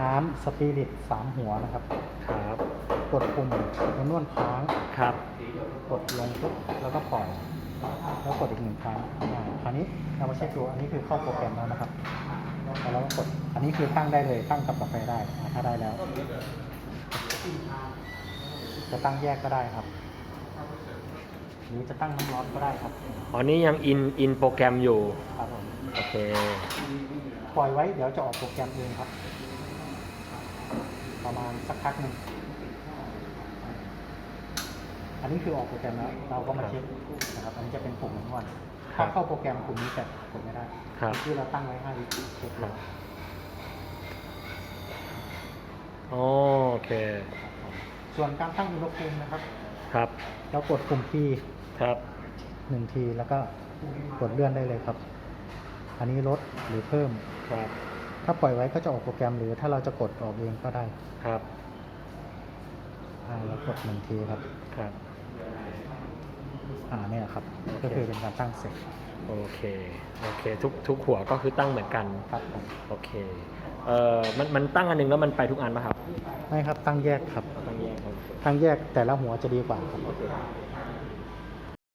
น้ำสปิริตสามหัวนะครับครับกดปุ่มแล้วนวดค้างครับกดลงปุ๊บแล้วก็ปล่อย แล้วกดอีกหนึ่งครั้งอ่าคราวนี้เรามาเช็คดูอันนี้คือเข้าโปรแกรมแล้วนะครับแล้วเราก็กดอันนี้คือตั้งได้เลยตั้งกับกาแฟได้อ่าถ้าได้แล้ว จะตั้งแยกก็ได้ครับ หรือจะตั้งน้ำร้อนก็ได้ครับอ๋อนี่ยังอินอินโปรแกรมอยู่ครับผมโอเคปล่อยไว้เดี๋ยวจะออกโปรแกรมเองครับประ มาณสักพักหนึ่งอันนี้คือออกโปรแกรมแล้วเราก็มาเช็คนะครับอันนี้จะเป็นปุ่มนวดครัถ้าบเข้าโปรแกรมปุ่มนี้แต่กดไม่ได้ครับ ที่เราตั้งไว้5วิเช็คแล้วโอเค ส่วนการตั้งอุณหภูมินะครับ ครับ เรากดปุ่ม P ครับหนึ่งทีแล้วก็กดเลื่อนได้เลยครับ อันนี้ลดหรือเพิ่มครับ ถ้าปล่อยไว้ก็จะออกโปรแกรมหรือถ้าเราจะกดออกเองก็ได้ครับอ่าเรากดหนึ่งทีครับ ครับ อ่าเนี่ยครับโอเคก็คือเป็นการตั้งเสร็จโอเค โอเค ทุกทุกหัวก็คือตั้งเหมือนกัน ครับผมโอเค เอ่อ มันมันตั้งอันหนึงแล้วมันไปทุกอันป่ะครับ ไม่ครับตั้งแยกครับ ตั้งแยกโอเคตั้งแยกแต่ละหัวจะดีกว่าครับโอเค